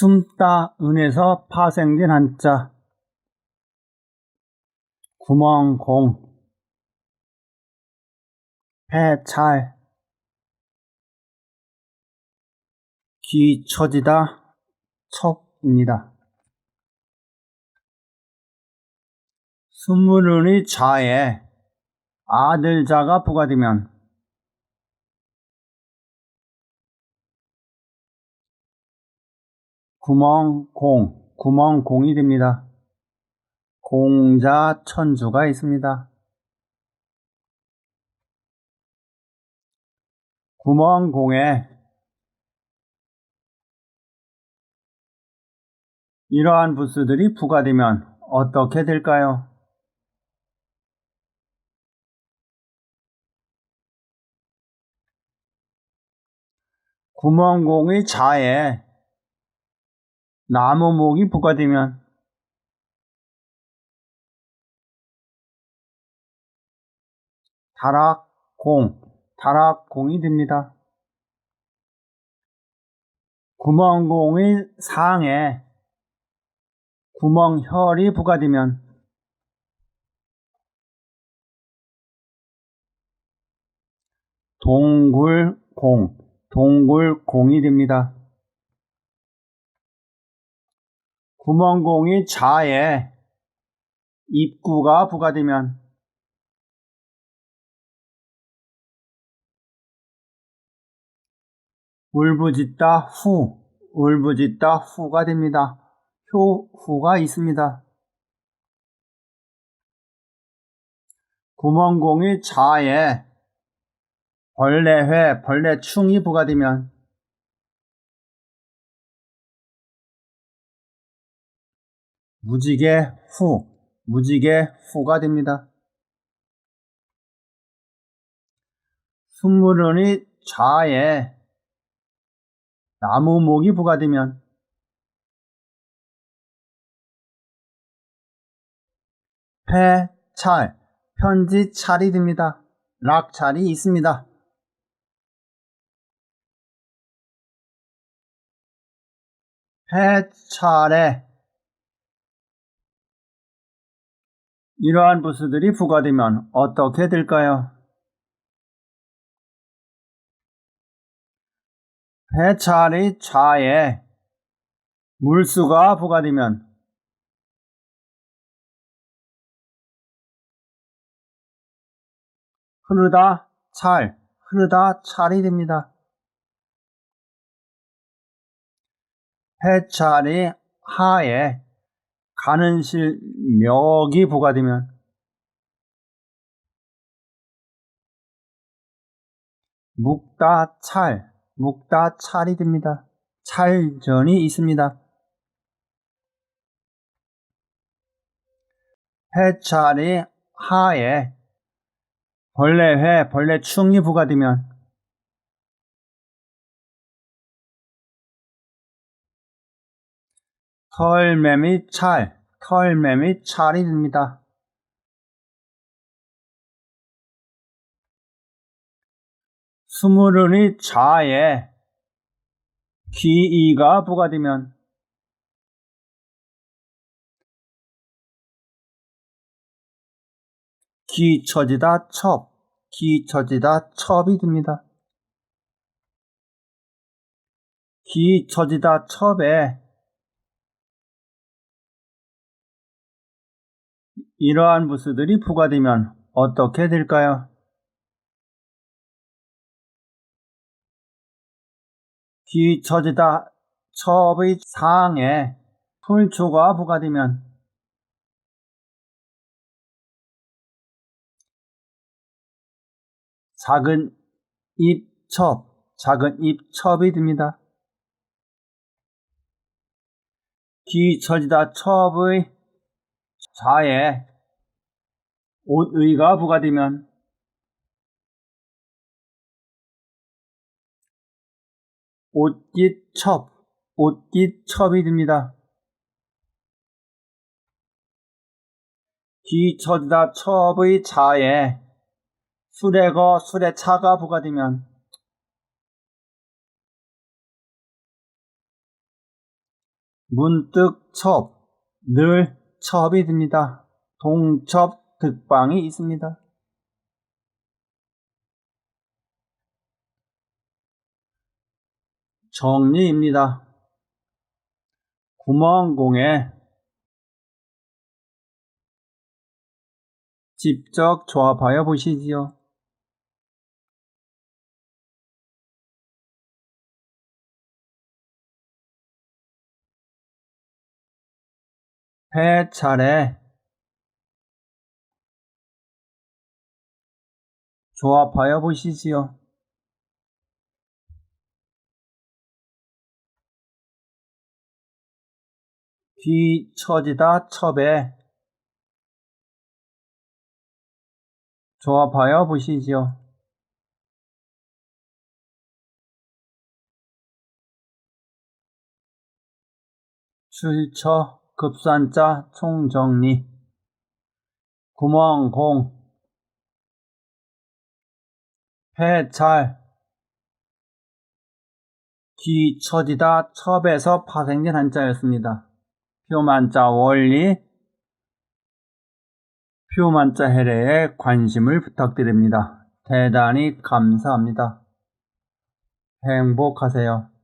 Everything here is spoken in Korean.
숨다 은에서 파생된 한자. 구멍 공. 배찰. 기처지다. 첩입니다. 스물은의 자에 아들자가 부과되면 구멍 공, 구멍 공이 됩니다. 공자 천주가 있습니다. 구멍 공에 이러한 부수들이 부과되면 어떻게 될까요? 구멍공의 자에 나무목이 부과되면 다락공, 다락공이 됩니다. 구멍공의 상에 구멍혈이 부과되면 동굴공, 동굴공이 됩니다. 구멍공이 자에 입구가 부과되면 울부짖다 후, 울부짖다 후가 됩니다. 효, 후가 있습니다. 구멍공이 자에 벌레회, 벌레충이 부과되면 무지개 후, 무지개 후가 됩니다. 순무른이 좌에 나무목이 부과되면 패찰, 편지 찰이 됩니다. 락찰이 있습니다. 패찰에 이러한 부수들이 부과되면 어떻게 될까요? 해찰의 차에 물수가 부과되면 흐르다 찰, 흐르다 찰이 됩니다. 해찰이 하에 가는 실 멱이 부과되면 묵다 찰, 묵다 찰이 됩니다. 찰전이 있습니다. 해찰이 하에 벌레회, 벌레충이 부과되면 털매미 찰, 털매미 찰이 됩니다. 스물은이 자에 기이가 부과되면 기처지다 첩, 기처지다 첩이 됩니다. 기처지다 첩에 이러한 부수들이 부과되면 어떻게 될까요? 기처지다 첩의 상에 풀초가 부과되면 작은 입첩, 작은 입첩이 됩니다. 기처지다 첩의 자에 옷의가 부과되면 옷깃첩, 옷깃첩이 됩니다. 기처지다 첩의 자에 수레거 수레차가 부과되면 문득 첩, 늘 첩이 듭니다. 동첩 득방이 있습니다. 정리입니다. 구멍공에 직접 조합하여 보시지요. 배 차례 조합하여 보시지요. 뒤 처지다 첩에 조합하여 보시지요. 출처 급산자 총정리 구멍공 해찰 뒤처지다 첩에서 파생된 한자였습니다. 표만자 원리 표만자 해례에 관심을 부탁드립니다. 대단히 감사합니다. 행복하세요.